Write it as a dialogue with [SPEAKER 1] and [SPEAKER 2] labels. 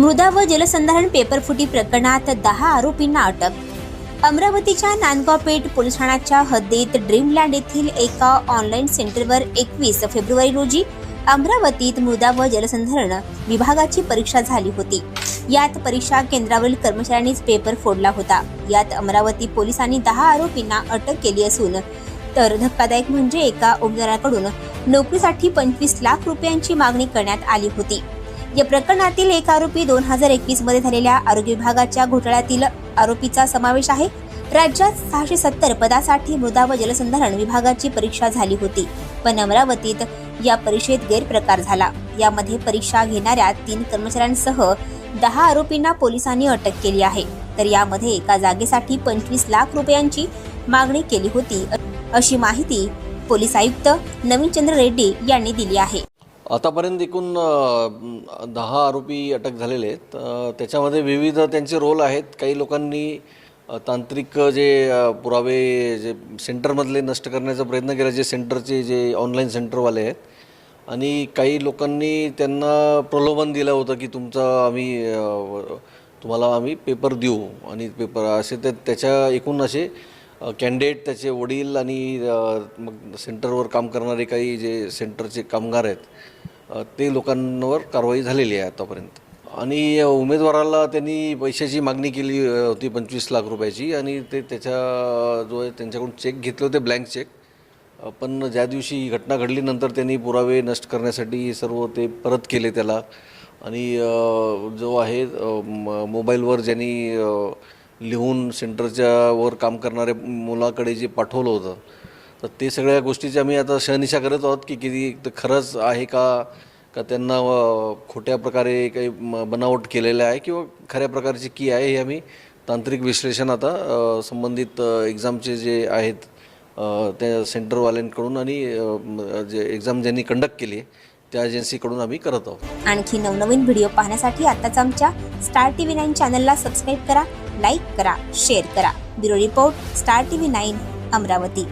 [SPEAKER 1] मृदा व जलसंधारण पेपरफुटी प्रकरणात दहा आरोपींना अटक. अमरावतीच्या नांदगाव पेठ पोलीस ठाण्याच्या हद्दीत ड्रीमलँड येथील एका ऑनलाईन सेंटरवर एकवीस फेब्रुवारी रोजी अमरावतीत मृदा व जलसंधारण विभागाची परीक्षा झाली होती. यात परीक्षा केंद्रावरील कर्मचाऱ्यांनीच पेपर फोडला होता. यात अमरावती पोलिसांनी दहा आरोपींना अटक केली असून तर धक्कादायक म्हणजे एका उमेदवाराकडून नोकरीसाठी पंचवीस लाख रुपयांची मागणी करण्यात आली होती. या प्रकरणातील एक आरोपी दोन हजार एकवीसमध्ये झालेल्या आरोग्य विभागाच्या घोटाळ्यातील आरोपीचा समावेश आहे. राज्यात सहाशे सत्तर पदासाठी मृदा व जलसंधारण विभागाची परीक्षा झाली होती पण अमरावतीत या परीक्षेत गैरप्रकार झाला. यामध्ये परीक्षा घेणाऱ्या तीन कर्मचाऱ्यांसह दहा आरोपींना पोलिसांनी अटक केली आहे. तर यामध्ये एका जागेसाठी पंचवीस लाख रुपयांची मागणी केली होती अशी माहिती पोलीस आयुक्त नवीनचंद्र रेड्डी यांनी दिली आहे.
[SPEAKER 2] आतापर्यंत एकूण दहा आरोपी अटक झालेले आहेत. त्याच्यामध्ये विविध त्यांचे रोल आहेत. काही लोकांनी तांत्रिक जे पुरावे जे सेंटरमधले नष्ट करण्याचा प्रयत्न केला जे सेंटरचे जे ऑनलाईन सेंटरवाले आहेत. आणि काही लोकांनी त्यांना प्रलोभन दिलं होतं की तुमचा आम्ही तुम्हाला आम्ही पेपर देऊ. आणि पेपर असे ते त्याच्या एकूण असे कॅन्डिडेट त्याचे वडील आणि मग सेंटरवर काम करणारे काही जे सेंटरचे कामगार आहेत ते लोकांवर कारवाई झालेली आहे आतापर्यंत. आणि उमेदवाराला त्यांनी पैशाची मागणी केली होती पंचवीस लाख रुपयाची आणि ते त्याच्या जो आहे त्यांच्याकडून चेक घेतले होते ब्लँक चेक. पण ज्या दिवशी ही घटना घडलीनंतर त्यांनी पुरावे नष्ट करण्यासाठी सर्व ते परत केले त्याला. आणि जो आहे म- मोबाईलवर ज्यांनी लिहून सेंटरच्या वर काम करणाऱ्या मुलाकडे जे पाठवलं होतं तर ते सगळ्या गोष्टीची आम्ही आता शहनिशा करत आहोत की किती खरंच आहे का? का त्यांना खोट्या प्रकारे काही म- बनावट केलेलं आहे किंवा खऱ्या प्रकारची की आहे हे आम्ही तांत्रिक विश्लेषण आता संबंधित एक्झामचे जे आहेत त्या सेंटरवाल्यांकडून आणि जे एक्झाम ज्यांनी कंडक्ट केली आहे त्या एजन्सीकडून आम्ही करत आहोत.
[SPEAKER 1] आणखी नवनवीन व्हिडिओ पाहण्यासाठी आताच आमच्या स्टार टी व्ही नाईन चॅनलला सबस्क्राईब करा लाईक करा शेअर करा. Bureau report Star T V nine Amravati.